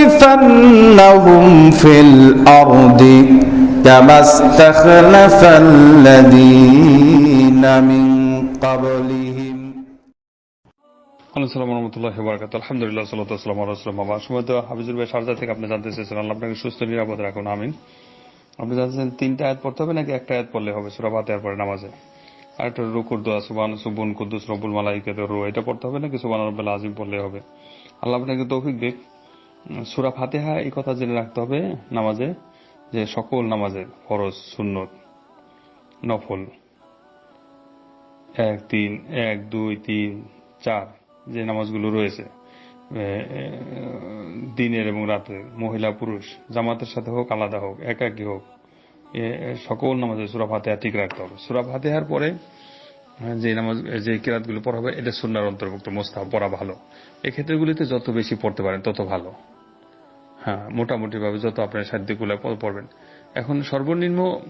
ليستخلفنهم في الأرض كما استخلف الذين من قبلهم আসসালামু রহমতুল্লাহ বারাকাত আলহামদুলিল্লাহ সাল্লাহ আসসালাম রসুলাম আমার সময় তো হাফিজুল ভাই সারজা থেকে আপনি জানতে চেয়েছেন আল্লাহ আপনাকে সুস্থ নিরাপদ রাখুন আমিন আপনি জানতেছেন তিনটা আয়াত পড়তে হবে নাকি একটা আয়াত পড়লে হবে সুরা ফাতেহার পরে নামাজে আর একটা রুকুর দোয়া সুবান সুবুন কুদ্দুস রব্বুল মালাইকে রু এটা পড়তে হবে নাকি সুবান রব্বুল আজিম পড়লে হবে আল্লাহ আপনাকে তৌফিক দিক। সুরা ফাতেহা, এই কথা জেনে রাখতে হবে নামাজে, যে সকল নামাজের ফরজ, সুন্নত, নফল। এক, তিন, এক, দুই, তিন, চার যে নামাজগুলো রয়েছে দিনের এবং রাতের, মহিলা, পুরুষ, জামাতের সাথে হোক, আলাদা হোক, একাকী হোক সকল নামাজে সুরা ফাতেহা ঠিক রাখতে হবে। সুরা ফাতেহার পরে যে নামাজ যে কিরাতগুলো পড়া হবে এটা সুন্নার অন্তর্ভুক্ত মোস্তাহ পড়া ভালো। এই ক্ষেত্রগুলিতে যত বেশি পড়তে পারেন তত ভালো। হ্যাঁ মোটামুটি ভাবে যত আপনার সাধ্যগুলো পড়বেন। এখন সর্বনিম্ন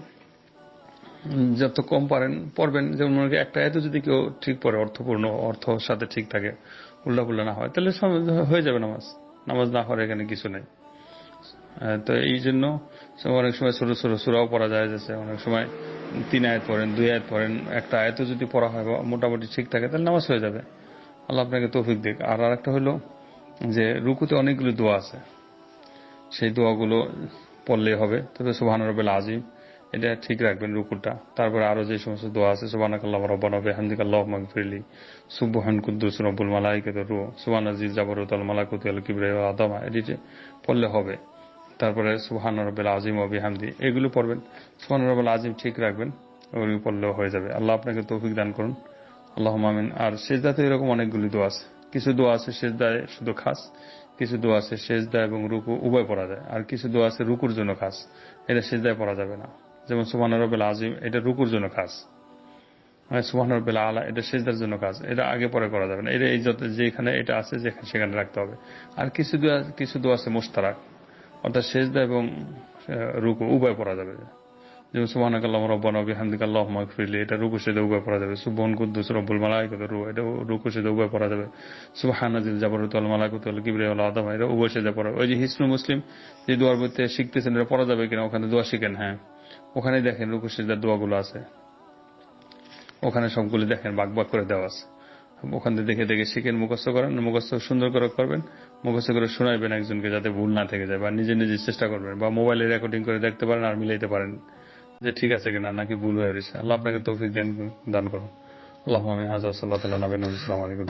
যত কম পারেন পড়বেন। যেমন মনে একটা এত যদি কেউ ঠিক পড়ে অর্থপূর্ণ অর্থ সাথে ঠিক থাকে উল্লা পুল্লা না হয় তাহলে হয়ে যাবে নামাজ। নামাজ না হওয়ার এখানে কিছু নেই। আহ, তো এই জন্য অনেক সময় ছোট ছোট সুরাও পড়া যায় যাচ্ছে অনেক সময় তিন আয়াত পড়েন, দুই আয়াত পড়েন, একটা আয়াতও যদি পড়া হয় মোটামুটি ঠিক থাকে, তাহলে নামাজ হয়ে যাবে। আল্লাহ আপনাকে তৌফিক দিক। আর আর একটা হলো যে রুকুতে অনেকগুলো দোয়া আছে। সেই দোয়াগুলো পড়লেই হবে। তবে সুবহান রবিল আজিম এটা ঠিক রাখবেন রুকুটা। তারপরে আরও যে সমস্ত দোয়া আছে সুবহানাক আল্লাহ রব্বানা বিহামদিকা আল্লাহুম্মা গফিরলি সুবহান কুদ্দুস রব্বুল মালাইকাতুর রূহ। সুবহান আজিজ জাবারুতুল মালাকুতু আল কিবরিয়া ওয়াল আযামা এটিতে পড়লে হবে। তারপরে সুবহান রব্বিল আজিম ও বিহামদি, এগুলো পড়বেন। সুবহান রব্বিল আজিম ঠিক রাখবেন ওগুলো পড়লেও হয়ে যাবে। আল্লাহ আপনাকে তৌফিক দান করুন। আল্লাহ আমিন। আর সেজদাতে এরকম অনেকগুলি দোয়া আছে। কিছু দোয়া আছে সেজদায় শুধু খাস, কিছু দোয়া আছে সেজদা এবং রুকু, উভয় পড়া যায়। আর কিছু দোয়া আছে রুকুর জন্য খাস। এটা সেজদায় পড়া যাবে না। যেমন সুবহান রব্বিল আজিম এটা রুকুর জন্য খাস। সুবহান রব্বিল আলা, এটা সেজদার জন্য কাজ এটা আগে পরে করা যাবে না। এটা এই যত যেখানে এটা আছে সেখানে রাখতে হবে। আর কিছু দোয়া কিছু দোয়া আছে মোস্তারাক অর্থাৎ সেজদা এবং রুকু, উভয় পড়া যাবে। যেমন সুবহানাক আল্লাহুম্মা রব্বান ওয়া বিহামদিকা আল্লাহুম্মা ইগফিরলি এটা রুকু সেজদা উভয় পড়া যাবে। সুবহান কুদ্দুস রব্বুল মালাইকাতুর রু এটা রুকু সেজদা উভয় পড়া যাবে। সুবহানাজিল জাবারুতুল মালাকুতুল কিবরিয়া ওয়াল আযামা, এটা উভয় সেজদা পড়া। ওই যে হিসনু মুসলিম, যে দোয়ার মধ্যে শিখতেছেন, এটা পড়া যাবে কিনা, ওখানে দোয়া শিখেন হ্যাঁ। ওখানে দেখেন রুকু সেজদার দোয়াগুলো আছে। ওখানে সবগুলো দেখেন, বাক বাক করে দেওয়া আছে। ওখান থেকে দেখে দেখে শিখেন, মুখস্থ করেন, মুখস্থ সুন্দর করে করবেন, মুখস্থ করে শোনাইবেন একজনকে যাতে ভুল না থেকে যায় বা নিজে নিজে চেষ্টা করবেন বা মোবাইলে রেকর্ডিং করে দেখতে পারেন আর মিলাইতে পারেন যে ঠিক আছে কিনা, নাকি ভুল হয়ে রয়েছে। আল্লাহ আপনাকে তৌফিক দান করুন। আল্লাহ আমি হাজার সাল্লাহ নবীন আসসালামু আলাইকুম।